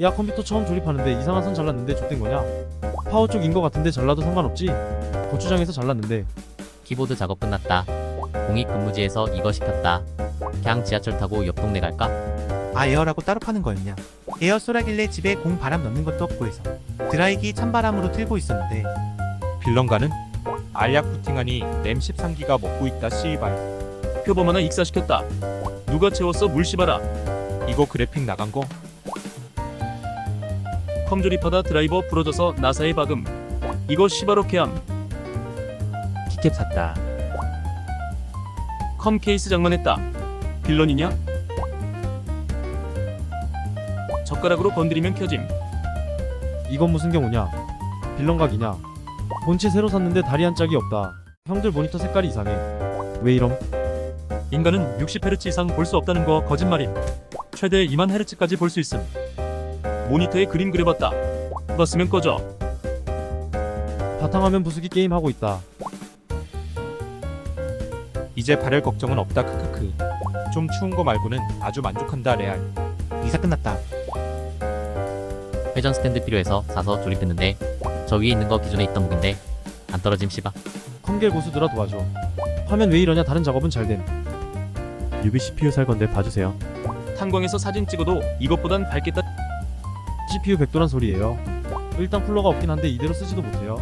야 컴퓨터 처음 조립하는데 이상한 선 잘랐는데 족된 거냐? 파워 쪽인 거 같은데 잘라도 상관없지? 고추장에서 잘랐는데 키보드 작업 끝났다. 공익 근무지에서 이거 시켰다. 그냥 지하철 타고 옆 동네 갈까? 아 에어라고 따로 파는 거였냐? 에어 쏘라길래 집에 공 바람 넣는 것도 없고 해서 드라이기 찬바람으로 틀고 있었는데 빌런가는 알약 부팅하니 램 13기가 먹고 있다 씨발 표범 하나 익사시켰다. 누가 채웠어 물 씹어라. 이거 그래픽 나간 거 컴 조립하다 드라이버 부러져서 나사에 박음. 이거 시바로케함. 키캡 샀다 컴 케이스 장만했다. 빌런이냐? 젓가락으로 건드리면 켜짐. 이건 무슨 경우냐? 빌런각이냐? 본체 새로 샀는데 다리 한 짝이 없다. 형들 모니터 색깔이 이상해. 왜 이럼? 인간은 60Hz 이상 볼 수 없다는 거 거짓말임. 최대 2만 Hz까지 볼 수 있음. 모니터에 그림 그려봤다. 껐으면 꺼져. 바탕화면 부수기 게임 하고 있다. 이제 발열 걱정은 없다 크크크 좀 추운 거 말고는 아주 만족한다 레알 이사 끝났다 회전 스탠드 필요해서 사서 조립했는데 저 위에 있는 거 기존에 있던 무기인데 안 떨어짐 씨바. 컴겔 고수들아 도와줘. 화면 왜 이러냐 다른 작업은 잘 됨. 유비 CPU 살 건데 봐주세요. 탄광에서 사진 찍어도 이것보단 밝겠다. CPU 백도란 소리예요. 일단 쿨러가 없긴 한데 이대로 쓰지도 못해요.